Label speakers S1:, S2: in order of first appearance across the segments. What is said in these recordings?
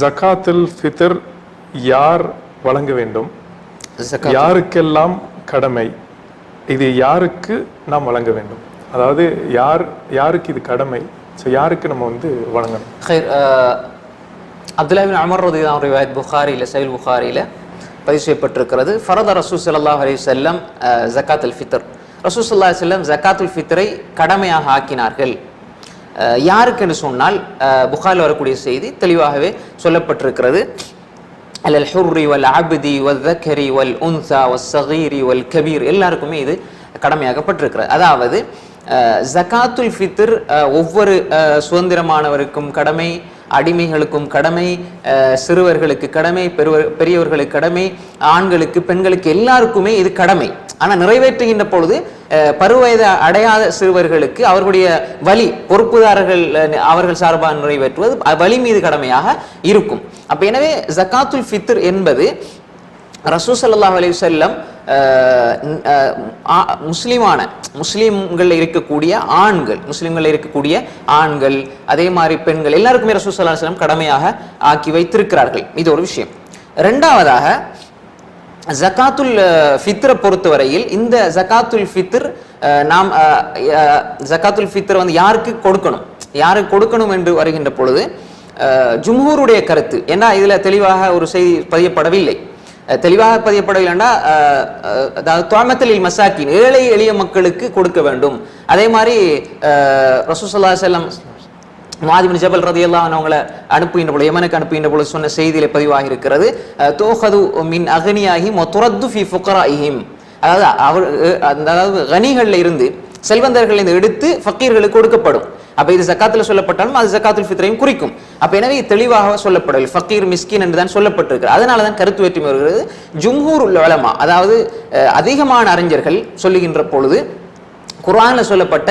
S1: ஜக்காத்துல் ஃபித்ர் யார் வழங்க வேண்டும்? யாருக்கெல்லாம் கடமை? இது யாருக்கு நாம் வழங்க வேண்டும்? அதாவது யார் யாருக்கு இது கடமை? ஸோ யாருக்கு நம்ம வந்து வழங்கணும்?
S2: அப்துல்லாஹின் அமர் ரதிதான் ரிவாயத் புகாரியில் சைல் புகாரியில் பதிவு செய்யப்பட்டிருக்கிறது. ஃபரத ரசூல் சல்லாஹ் அலி செல்லம் ஜக்காத்துல் ஃபித்ர். ரசூல் சல்லாஹ் செல்லம் ஜக்காத்துல் ஃபித்ரை கடமையாக ஆக்கினார்கள். யாருக்கு என்று சொன்னால் புகாரில் வரக்கூடிய செய்தி தெளிவாகவே சொல்லப்பட்டிருக்கிறது. அல் ஹுர்ரி வல் அப்தி வல் தக்கரி வல் உன்சா வல் சகீரி வல் கபீர். எல்லாருக்குமே இது கடமையாகப்பட்டிருக்கிறது. அதாவது ஜகாத்துல் ஃபித்ர் ஒவ்வொரு சுதந்திரமானவருக்கும் கடமை அடிமைகளுக்கும் கடமை சிறுவர்களுக்கு கடமை பெரியவர்களுக்கு கடமை ஆண்களுக்கு பெண்களுக்கு எல்லாருக்குமே இது கடமை. ஆனால் நிறைவேற்றுகின்ற பொழுது பருவ வயது அடையாத சிறுவர்களுக்கு அவர்களுடைய வலி பொறுப்புதாரர்கள் அவர்கள் சார்பாக நிறைவேற்றுவது வலி மீது கடமையாக இருக்கும். அப்ப எனவே ஜக்காத்துல் ஃபித்ர் என்பது ரசூ சல்லாஹ் அலி செல்லம் முஸ்லீமான அஹ், ஆ- இருக்கக்கூடிய ஆண்கள் முஸ்லீம்களில் இருக்கக்கூடிய ஆண்கள் அதே மாதிரி பெண்கள் எல்லாருக்குமே ரசூ ஸல்லல்லாஹு செல்லம் கடமையாக ஆக்கி வைத்திருக்கிறார்கள். இது ஒரு விஷயம். ரெண்டாவதாக ஜகாத்துல் ஃபித்ரை பொறுத்தவரையில் இந்த ஜகாத்துல் ஃபித்ர் நாம் ஜக்காத்துல் ஜகாத்துல் ஃபித்ர் வந்து யாருக்கு கொடுக்கணும்? யாருக்கு கொடுக்கணும் என்று வருகின்ற பொழுது ஜும்ஹூருடைய கருத்து. ஏன்னா இதில் தெளிவாக ஒரு செய்தி பதியப்படவில்லை. தெளிவாக பதியப்படவில்லைன்னா அதாவது துவாமத்தலில் மசாக்கின் ஏழை எளிய மக்களுக்கு கொடுக்க வேண்டும். அதே மாதிரி ரசூசல்லா செல்லம் மாதிபின் ஜபல் ரதியெல்லாம் அவங்கள அனுப்புகின்ற பொழுது யமனுக்கு அனுப்புகின்ற பொழுது சொன்ன செய்தியில பதிவாகி இருக்கிறது தோஹது மின் அகனியாகி மொத்துரத்து ஃபி ஃபுக்கராஹிம் அதாவது அவர் அதாவது கனிகளில் இருந்து செல்வந்தர்கள் இருந்து எடுத்து ஃபக்கீர்களுக்கு கொடுக்கப்படும். அப்ப இது ஜக்காத்துல சொல்லப்பட்டாலும் அது ஜக்காத்துல் ஃபித்ரையும் குறிக்கும். அப்ப எனவே தெளிவாக சொல்லப்படவில்லை. ஃபக்கீர் மிஸ்கின் என்று தான் சொல்லப்பட்டிருக்கு அதனால தான் கருத்து வேற்றுமை வருகிறது. ஜும்ஹூர் உள்ள வளமா அதாவது அதிகமான அறிஞர்கள் சொல்லுகின்ற பொழுது குரானில் சொல்லப்பட்ட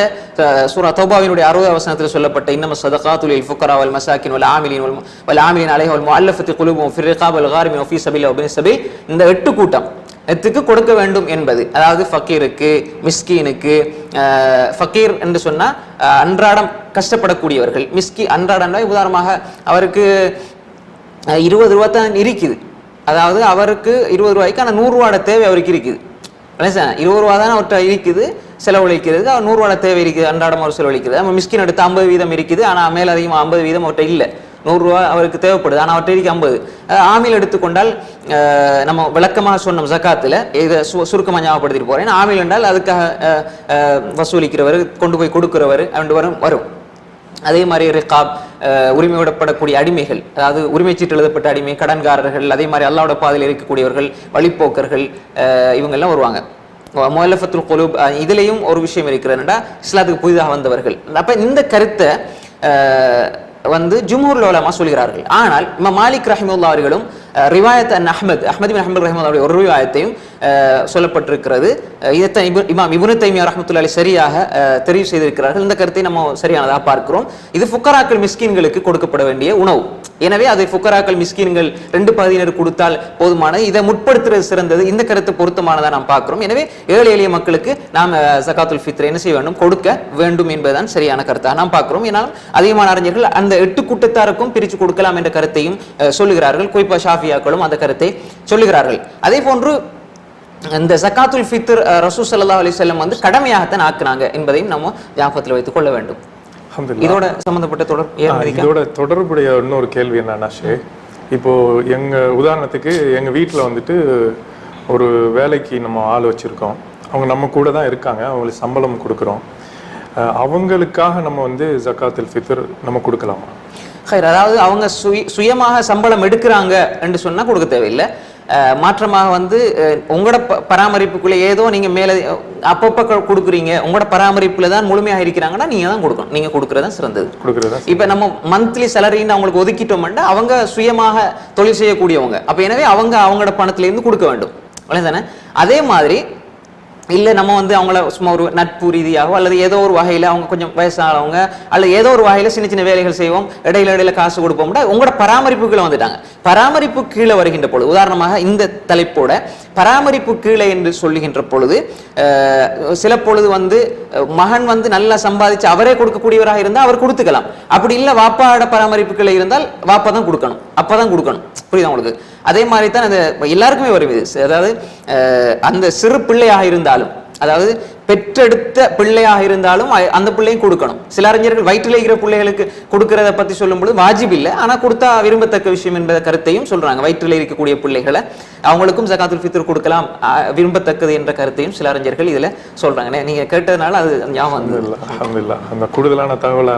S2: சூரா தௌபாவினுடைய அறுபது வசனத்தில் சொல்லப்பட்ட இன்னம சதகாத்துல் லில் ஃபுக்கரா வல் மசாக்கின் வல் ஆமிலின் வல் வல் ஆமிலின் அலைஹி வல் முஅல்லஃபத்தி குழுவும் ஃபிரிகா வல் காரிமின் ஒஃபி சபில் ஒபின் சபீல். இந்த எட்டு கூட்டம் எத்துக்கு கொடுக்க வேண்டும் என்பது அதாவது ஃபக்கீருக்கு மிஸ்கீனுக்கு ஃபக்கீர் என்று சொன்னால் அன்றாடம் கஷ்டப்படக்கூடியவர்கள். மிஸ்கி அன்றாடம் உதாரணமாக அவருக்கு இருபது ரூபா தான் இருக்குது. அதாவது அவருக்கு இருபது ரூபாய்க்கு ஆனால் நூறுரூவாட தேவை அவருக்கு இருக்குது. இருபது ரூபா தான் அவர்கிட்ட இருக்குது. செலவழிக்கிறது. அவர் நூறு தேவை இருக்குது அன்றாடம் அவர் செலவழிக்கிறது. நம்ம மிஸ்கின் எடுத்து ஐம்பது வீதம் இருக்குது. ஆனால் மேல் அதிகமாக ஐம்பது வீதம் அவர்கிட்ட இல்லை. நூறுரூவா அவருக்கு தேவைப்படுது. ஆனால் அவற்றைக்கு ஐம்பது. ஆமில் எடுத்துக்கொண்டால் நம்ம விளக்கமாக சொன்னோம் ஜக்காத்தில் இதை சு சுருக்கமாக ஞாபகப்படுத்திட்டு போகிறேன் ஆமில் என்றால் அதுக்காக வசூலிக்கிறவர் கொண்டு போய் கொடுக்குறவர் ரெண்டு வரும் வரும். அதே மாதிரி ரிகாப் உரிமை விடப்படக்கூடிய அடிமைகள் அதாவது உரிமை சீட்டு எழுதப்பட்ட அடிமை கடன்காரர்கள் அதே மாதிரி அல்லாவோட பாதையில் இருக்கக்கூடியவர்கள் வழிப்போக்கர்கள் இவங்கெல்லாம் வருவாங்க. முல்லஃபத்துல் குலூப் இதுலேயும் ஒரு விஷயம் இருக்கிறதுனா இஸ்லாத்துக்கு புதிதாக வந்தவர்கள். அப்போ இந்த கருத்தை வந்து ஜுமூர் லோலமா சொல்கிறார்கள். ஆனால் இமாம் மாலிக் ரஹிமுல்லா அவர்களும் ரிவாயத் அன் அஹமத் அஹமது பின் ரஹமூத் அவருடைய ஒரு ரிவாயத்தையும் சொல்லப்பட்டிருக்கிறது. அஹ், இதைத்தான் இமாம் இபுனு தைமியா ரஹ்மத்துல்லாஹி சரியாக தெரிவு செய்திருக்கிறார்கள். இந்த கருத்தை நம்ம சரியானதாக பார்க்கிறோம். இது ஃபுக்கராக்கள் மிஸ்கின்களுக்கு கொடுக்கப்பட வேண்டிய உணவு. எனவே அதை புக்கராக்கள் மிஸ்கின்கள் ரெண்டு பகுதியினர் கொடுத்தால் போதுமானது. இதை முற்படுத்துறது சிறந்தது. இந்த கருத்து பொருத்தமானதாக நாம் பார்க்கிறோம். எனவே ஏழை எளிய மக்களுக்கு நாம் சகாத்துல் ஜகாத்துல் ஃபித்ர் என்ன செய்ய வேண்டும்? கொடுக்க வேண்டும் என்பதுதான் சரியான கருத்தாக நாம் பார்க்கிறோம். ஏன்னால் அதிகமான அறிஞர்கள் அந்த எட்டு கூட்டத்தாருக்கும் பிரித்து கொடுக்கலாம் என்ற கருத்தையும் அஹ், சொல்லுகிறார்கள். குறிப்பா ஷாஃபியாக்களும் அந்த கருத்தை சொல்லுகிறார்கள். அதே போன்று இந்த சகாத்துல் ஃபித்ர் அஹ், ரசூ சல்லா அலி வஸல்லம் வந்து கடமையாகத்தான் ஆக்குனாங்க என்பதையும் நம்ம ஞாபகத்தில் வைத்துக் கொள்ள வேண்டும். இதோட சம்பந்தப்பட்ட தொடர்
S1: ஆ,
S2: ஏன் மதிக்கா?
S1: இதோட தொடர்புடைய இன்னொரு கேள்வி என்னன்னா ஷே இப்போ எங்க உதாரணத்துக்கு எங்க வீட்டில் வந்துட்டு ஒரு வேலைக்கு நம்ம ஆள் வச்சிருக்கோம். அவங்க நம்ம கூட தான் இருக்காங்க அவங்களுக்கு சம்பளம் கொடுக்குறோம். அவங்களுக்காக நம்ம வந்து ஜக்காத்துல் ஃபித்ர் நம்ம கொடுக்கலாமா?
S2: அதாவது அவங்க சுய சுயமாக சம்பளம் எடுக்கிறாங்க என்று சொன்னா கொடுக்க தேவையில்லை. மாற்றமாக வந்து உங்களோட பராமரிப்புக்குள்ள ஏதோ நீங்க மேல அப்பப்ப கொடுக்குறீங்க உங்களோட பராமரிப்புல தான் முழுமையாக இருக்கிறாங்கன்னா நீங்க தான் கொடுக்கணும். நீங்க கொடுக்கறது சிறந்தது.
S1: கொடுக்குறதா
S2: இப்ப நம்ம மந்த்லி சேலரின்னு அவங்களுக்கு ஒதுக்கிட்டோம்னா அவங்க சுயமாக தொழில் செய்யக்கூடியவங்க. அப்ப எனவே அவங்க அவங்களோட பணத்துல இருந்து கொடுக்க வேண்டும். தானே அதே மாதிரி இல்லை நம்ம வந்து அவங்கள சும்மா ஒரு நட்பு ரீதியாகவோ அல்லது ஏதோ ஒரு வகையில் அவங்க கொஞ்சம் வயசானவங்க அல்லது ஏதோ ஒரு வகையில் சின்ன சின்ன வேலைகள் செய்வோம் இடையில இடையில காசு கொடுப்போம்னா உங்களோட பராமரிப்பு கீழே வந்துட்டாங்க. பராமரிப்பு கீழே வருகின்ற பொழுது உதாரணமாக இந்த தலைப்போட பராமரிப்பு கீழே என்று சொல்லுகின்ற பொழுது சில பொழுது வந்து மகன் வந்து நல்லா சம்பாதிச்சு அவரே கொடுக்கக்கூடியவராக இருந்தால் அவர் கொடுத்துக்கலாம். அப்படி இல்லை வாப்பாவோட பராமரிப்பு கீழே இருந்தால் வாப்பா தான் கொடுக்கணும். அப்போ தான் கொடுக்கணும். புரியுதா உங்களுக்கு? அதே மாதிரி தான் அந்த எல்லாருக்குமே வரும் இது. அதாவது அந்த சிறு பிள்ளையாக இருந்தாலும் அதாவது பெற்றெடுத்த பிள்ளையாக இருந்தாலும் அந்த பிள்ளையும் கொடுக்கணும். சில அறிஞர்கள் வயிற்றில் இருக்கிற பிள்ளைகளுக்கு கொடுக்கறத பற்றி சொல்லும்போது வாஜிப் இல்லை. ஆனால் கொடுத்தா விரும்பத்தக்க விஷயம் என்பத கருத்தையும் சொல்கிறாங்க வயிற்றில் இருக்கக்கூடிய பிள்ளைகளை அவங்களுக்கும் ஜகாத்துல் ஃபித்ர் கொடுக்கலாம் விரும்பத்தக்கது என்ற கருத்தையும் சில அறிஞர்கள் இதில் சொல்கிறாங்க நீங்கள் கேட்டதுனால அது ஞாபகம்
S1: அந்த கூடுதலான தகவலாக